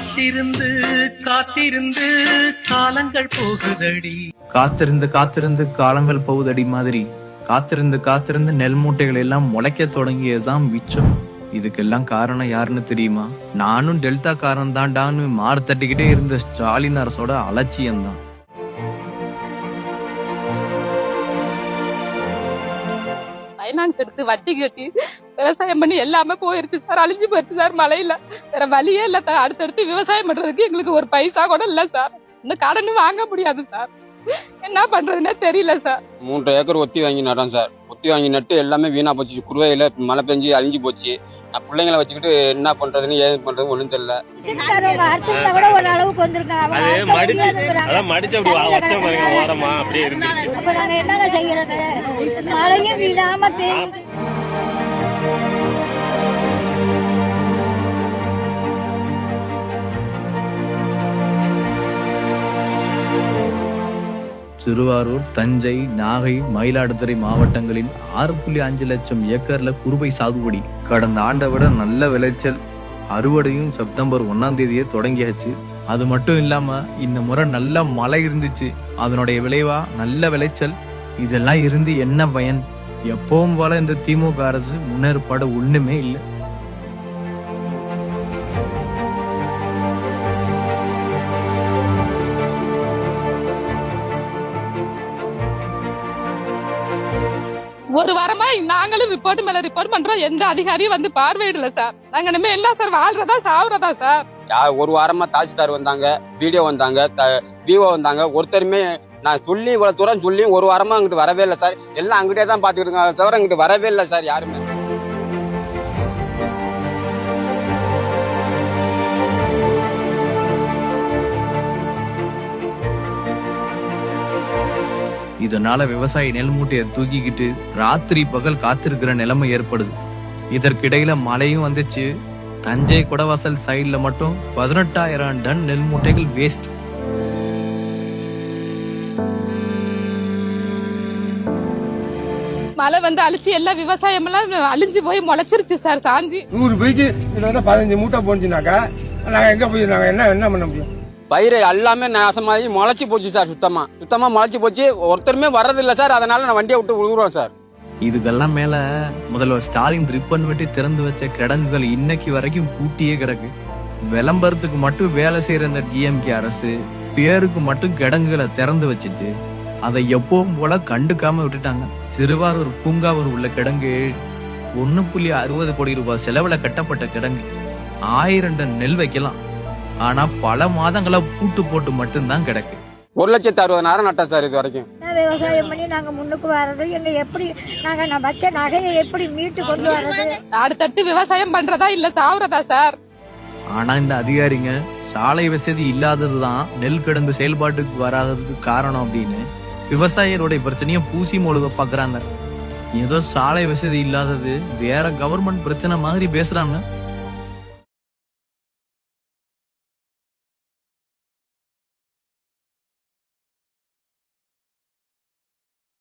காத்திருந்து காத்திருந்து காலங்கள் போகுதடி. காத்திருந்து காத்திருந்து காலங்கள் போகுதடி மாதிரி. காத்திருந்து காத்திருந்து நெல் மூட்டைகள் எல்லாம் முளைக்க தொடங்கியதுதான் மிச்சம். இதுக்கெல்லாம் காரணம் யாருன்னு தெரியுமா? நானும் டெல்டா காரன் தான்டான்னு மாறு தட்டிக்கிட்டே இருந்த ஸ்டாலின் அரசோட அலட்சியம்தான். பைனான்ஸ் எடுத்து வட்டி கட்டி விவசாயம் பண்ணி எல்லாமே போயிருச்சு சார் அழிஞ்சு போயிருச்சு சார் மழையில. வேற வழியே இல்ல சார். அடுத்தடுத்து விவசாயம் பண்றதுக்கு எங்களுக்கு ஒரு பைசா கூட இல்ல சார். இந்த கடனும் வாங்க முடியாது சார். என்ன பண்றதுன்னே தெரியல சார் மூன்றரை ஏக்கர் ஒத்தி வாங்கி நட்டோம் சார் ஒத்தி வாங்கி நட்டு எல்லாமே வீணா போச்சு. குருவையில மழை பெஞ்சு அழிஞ்சு போச்சு. நான் பிள்ளைங்களை வச்சுக்கிட்டு என்ன பண்றதுன்னு ஏது பண்றது ஒண்ணும் தெரியல. சின்னக்காரவங்க அறுத்துக்கிட்டா திருவாரூர் தஞ்சை நாகை மயிலாடுதுறை மாவட்டங்களில் ஆறு புள்ளி அஞ்சு லட்சம் ஏக்கர்ல குறுவை சாகுபடி. கடந்த ஆண்டை விட நல்ல விளைச்சல். அறுவடையும் செப்டம்பர் ஒன்னாம் தேதியே தொடங்கியாச்சு. அது மட்டும் இல்லாம இந்த முறை நல்ல மழை இருந்துச்சு. அதனுடைய விளைவா நல்ல விளைச்சல். இதெல்லாம் இருந்து என்ன பயன்? எப்பவும் போல இந்த திமுக அரசு முன்னேற்பாடு ஒண்ணுமே இல்லை. ஒரு வாரமா நாங்களும் ரிப்போர்ட் மேல ரிப்போர்ட் பண்றோம். எந்த அதிகாரியும் வந்து பார்வையிடல சார் நாங்க இனிமே என்ன சார் வாழ்றதா சாவுறதா சார் யா- ஒரு வாரமா தாசில்தார் வந்தாங்க வீடியோ வந்தாங்க விவோ வந்தாங்க. ஒருத்தருமே நான் சொல்லி இவ்வளவு தூரம் சொல்லி ஒரு வாரமா அங்கிட்டு வரவே இல்லை சார் எல்லாம் அங்கிட்டே தான் பாத்துக்கிட்டு இருக்காங்க. தவிர அங்கிட்டு வரவே இல்லை சார் யாருமே. இதனால விவசாயி நெல் மூட்டையை தூக்கிக்கிட்டு ராத்திரி பகல் காத்திருக்கிற நிலைமை ஏற்படுது. இதற்கிடையில மழையும் வந்துச்சு. தஞ்சை குடவாசல் சைடுல மட்டும் பதினெட்டாயிரம் டன் நெல் மூட்டைகள் வேஸ்ட் மழை வந்து அழிச்சு எல்லா விவசாயம் எல்லாம் அழிஞ்சு போய் முளைச்சிருச்சு சார் சாஞ்சி. நூறு பைக்கு பதினஞ்சு மூட்டை போனுச்சுனாக்கா நாங்க எங்க போய் நாங்க என்ன என்ன பண்ண முடியும்? பயிர் எல்லாமே நாசமாகி முளைச்சி போச்சு சார் சுத்தமா. சுத்தமா முளைச்சி போச்சு. ஒருத்தருமே வர்றதில்லை சார். அதனால நான் வண்டியை விட்டு விழுகுறோம் சார். இதுக்கெல்லாம் மேல முதல்வர் ஸ்டாலின் ரிப்பன் வெட்டி திறந்து வச்ச கிடங்குகள் இன்னைக்கு வரைக்கும் பூட்டியே கிடக்கு. விளம்பரத்துக்கு மட்டும் வேலை செய்யற இந்த டிஎம்கே அரசு பேருக்கு மட்டும் கிடங்குகளை திறந்து வச்சுட்டு அதை எப்பவும் போல கண்டுக்காம விட்டுட்டாங்க. திருவாரூர் பூங்காவூர் உள்ள கிடங்கு ஒன்னு புள்ளி அறுபது கோடி ரூபாய் செலவுல கட்டப்பட்ட கிடங்கு. ஆயிரம் டன் நெல் வைக்கலாம். ஆனா பல மாதங்களா பூட்டு போட்டு மட்டும்தான் கிடக்கு. ஒரு லட்சத்து அறுபதாயிரம் நட்டேன் சார் இது வரைக்கும். விவசாயம் பண்ணி நாங்க முன்னுக்கு வர்றது எங்க எப்படி நாங்க நான் வச்ச நகையை எப்படி மீட்டு கொண்டு வர்றது? அடுத்தடுத்து விவசாயம் பண்றதா இல்ல சாவுறதா சார்? ஆனா இந்த அதிகாரிங்க சாலை வசதி இல்லாததுதான் நெல் கிடங்கு செயல்பாட்டுக்கு வராததுக்கு காரணம் அப்படின்னு விவசாயிகளுடைய பிரச்சனையை பூசி மொழுக பாக்குறாங்க. ஏதோ சாலை வசதி இல்லாதது வேற கவர்மெண்ட் பிரச்சனை மாதிரி பேசுறாங்க.